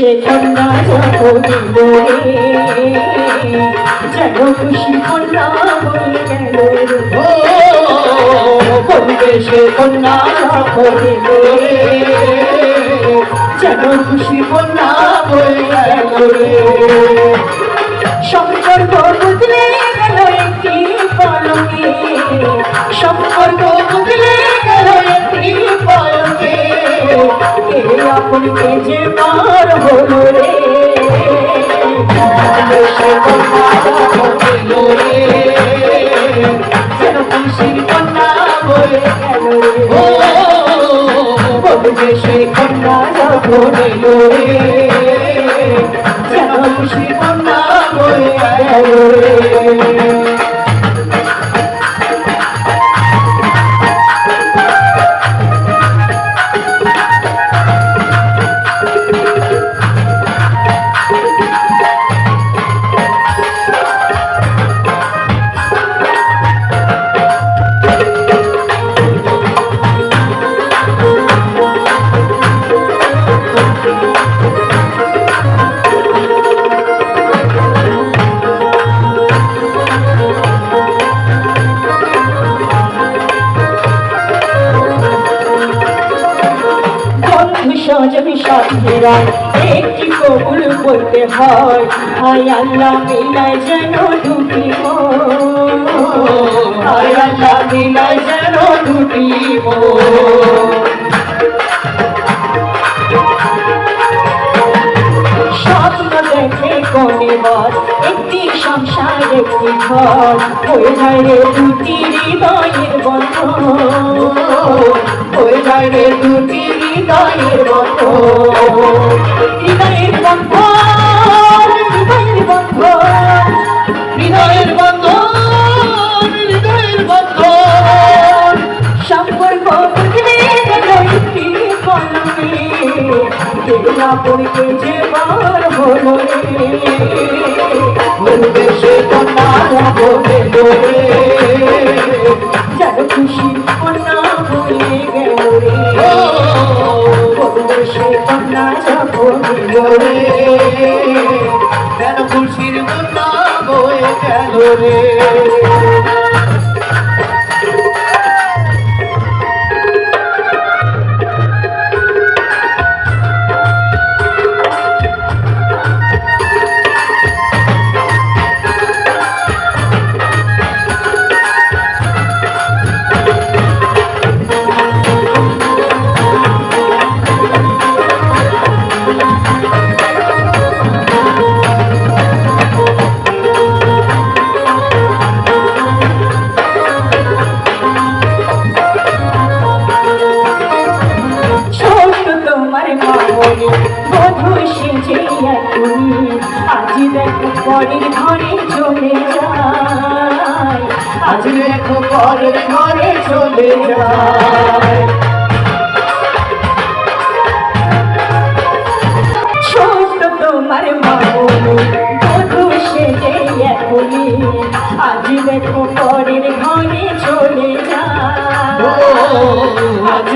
সে কন্যা যেন খুশি কন্যা বলবে সে কন্যা যেন খুশি কন্যা আপন যে পার হলো রে। যেন খুশির কন্যা হয়ে গেল রে। পরিবেশে কন্যা হইল রে। যেন খুশি কন্যা হয়ে গেল রে। বন্ধু সজনী সাথীরা একটি কবুল করতে হয় হাই আল্লাহ মিলায় যেন দুটি। হায় আল্লাহ মিলাই যেন দুটি কোনেবার একটি সংসার, একটি ঘর, হয়ে যায় রে দুটি হৃদয়ের বন্ধন। হয়ে যায় রে দুটি হৃদয়ের মতো হৃদয়ের বন্ধন পড়তে যে বার হলো রে। পরিবেশে কন্যা হবে রে। যেন খুশি কন্যা হয়ে গেল খুশির কন্যা হয়ে গেল রে। পরের ঘরে চলে যায়। আজ দেখো পরের ঘরে চলে যায়। ছোট তোমার মামনি, বধু সেজে আজ দেখো পরের ঘরে চলে যায়। আজ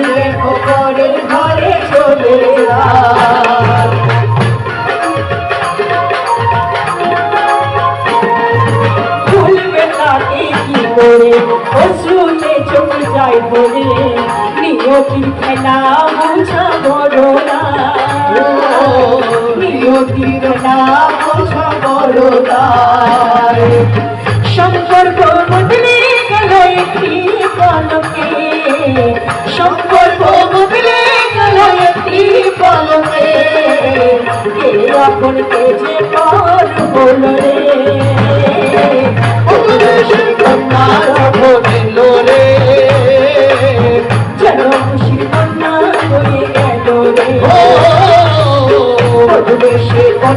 অশ্রুতে চোখ যায় ভরে। নিয়তির খেলা বোঝা বড় না নিয়তির খেলা বোঝা বড় দায় সম্পর্ক বদলে গেল একটি পলকে। সম্পর্ক বদলে গেল একটি পলকে। আপন যে পর হলো রে উপদেশের